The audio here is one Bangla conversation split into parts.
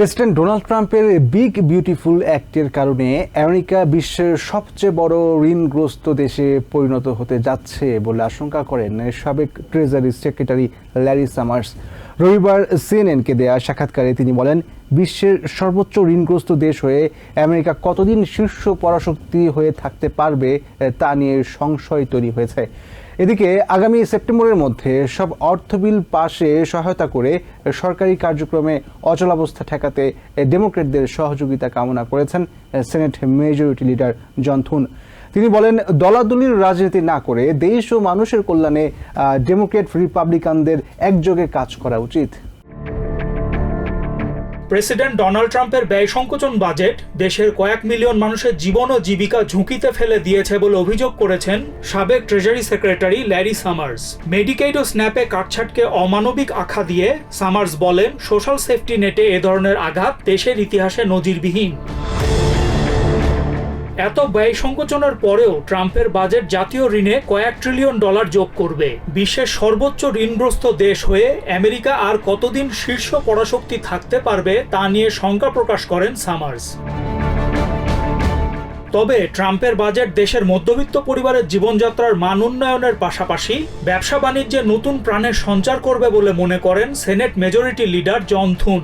প্রেসিডেন্ট ডোনাল্ড ট্রাম্পের বিগ বিউটিফুল অ্যাক্টের কারণে আমেরিকা বিশ্বের সবচেয়ে বড় ঋণগ্রস্ত দেশে পরিণত হতে যাচ্ছে বলে আশঙ্কা করেন সাবেক ট্রেজারি সেক্রেটারি ল্যারি সামার্স। রবিবার সিএনএনকে দেয়া সাক্ষাৎকারে তিনি বলেন বিশ্বের সর্বোচ্চ ঋণগ্রস্ত দেশ হয়ে আমেরিকা কতদিন শীর্ষ পরাশক্তি হয়ে থাকতে পারবে তা নিয়ে সংশয় তৈরি হয়েছে। এদিকে আগামী সেপ্টেম্বরের মধ্যে সব অর্থ বিল পাশে সহায়তা করে সরকারি কার্যক্রমে অচলাবস্থা ঠেকাতে ডেমোক্রেটদের সহযোগিতা কামনা করেছেন সেনেট মেজরিটি লিডার জনথুন তিনি বলেন, দলাদলির রাজনীতি না করে দেশ ও মানুষের কল্যাণে ডেমোক্রেট রিপাবলিকানদের একযোগে কাজ করা উচিত। প্রেসিডেন্ট ডোনাল্ড ট্রাম্পের ব্যয় সংকোচন বাজেট দেশের কয়েক মিলিয়ন মানুষের জীবন ও জীবিকা ঝুঁকিতে ফেলে দিয়েছে বলে অভিযোগ করেছেন সাবেক treasury secretary Larry Summers. Medicaid ও স্ন্যাপে কাটছাটকে অমানবিক আখা দিয়ে সামার্স বলেন, সোশ্যাল সেফটি নেটে এ ধরনের আঘাত দেশের ইতিহাসে নজিরবিহীন। এত ব্যয় সংকোচনের পরেও ট্রাম্পের বাজেট জাতীয় ঋণে কয়েক ট্রিলিয়ন ডলার যোগ করবে। বিশ্বের সর্বোচ্চ ঋণগ্রস্ত দেশ হয়ে আমেরিকা আর কতদিন শীর্ষ পরাশক্তি থাকতে পারবে তা নিয়ে শঙ্কা প্রকাশ করেন সামার্স। তবে ট্রাম্পের বাজেট দেশের মধ্যবিত্ত পরিবারের জীবনযাত্রার মান উন্নয়নের পাশাপাশি ব্যবসা বাণিজ্যে নতুন প্রাণের সঞ্চার করবে বলে মনে করেন senate majority leader John Thune.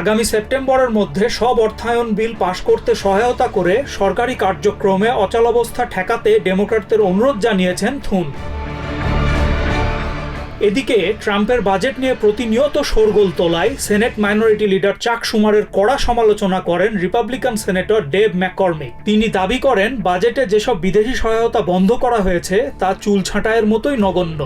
আগামী সেপ্টেম্বরের মধ্যে সব অর্থায়ন বিল পাশ করতে সহায়তা করে সরকারি কার্যক্রমে অচলাবস্থা ঠেকাতে ডেমোক্র্যাটদের অনুরোধ জানিয়েছেন থুন। এদিকে ট্রাম্পের বাজেট নিয়ে প্রতিনিয়ত শোরগোল তোলায় সেনেট মাইনরিটি লিডার চাক সুমারের কড়া সমালোচনা করেন রিপাবলিকান সেনেটর ডেভ ম্যাককর্মিক তিনি দাবি করেন, বাজেটে যেসব বিদেশি সহায়তা বন্ধ করা হয়েছে, তা চুল ছাঁটাইয়ের মতোই নগণ্য।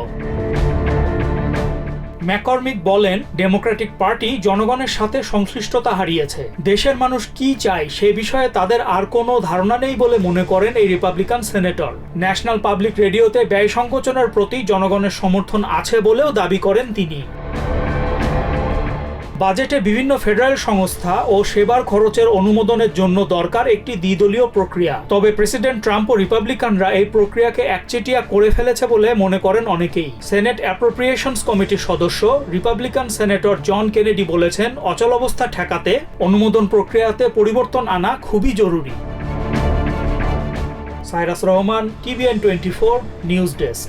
ম্যাকর্মিক বলেন, ডেমোক্রেটিক পার্টি জনগণের সাথে সংশ্লিষ্টতা হারিয়েছে। দেশের মানুষ কি চায় সে বিষয়ে তাদের আর কোনো ধারণা নেই বলে মনে করেন এই রিপাবলিকান সেনেটর। ন্যাশনাল পাবলিক রেডিওতে ব্যয় সংকোচনের প্রতি জনগণের সমর্থন আছে বলেও দাবি করেন তিনি। বাজেটে বিভিন্ন ফেডারেল সংস্থা ও সেবার খরচের অনুমোদনের জন্য দরকার একটি দ্বিদলীয় প্রক্রিয়া। তবে প্রেসিডেন্ট ট্রাম্প ও রিপাবলিকানরা এই প্রক্রিয়াকে একচেটিয়া করে ফেলেছে বলে মনে করেন অনেকেই। সেনেট অ্যাপ্রোপ্রিয়েশনস কমিটির সদস্য, রিপাবলিকান সেনেটর জন কেনেডি বলেছেন অচলাবস্থা ঠেকাতে অনুমোদন প্রক্রিয়াতে পরিবর্তন আনা খুবই জরুরি। Cyrus Rahman, TVN twenty four, news desk.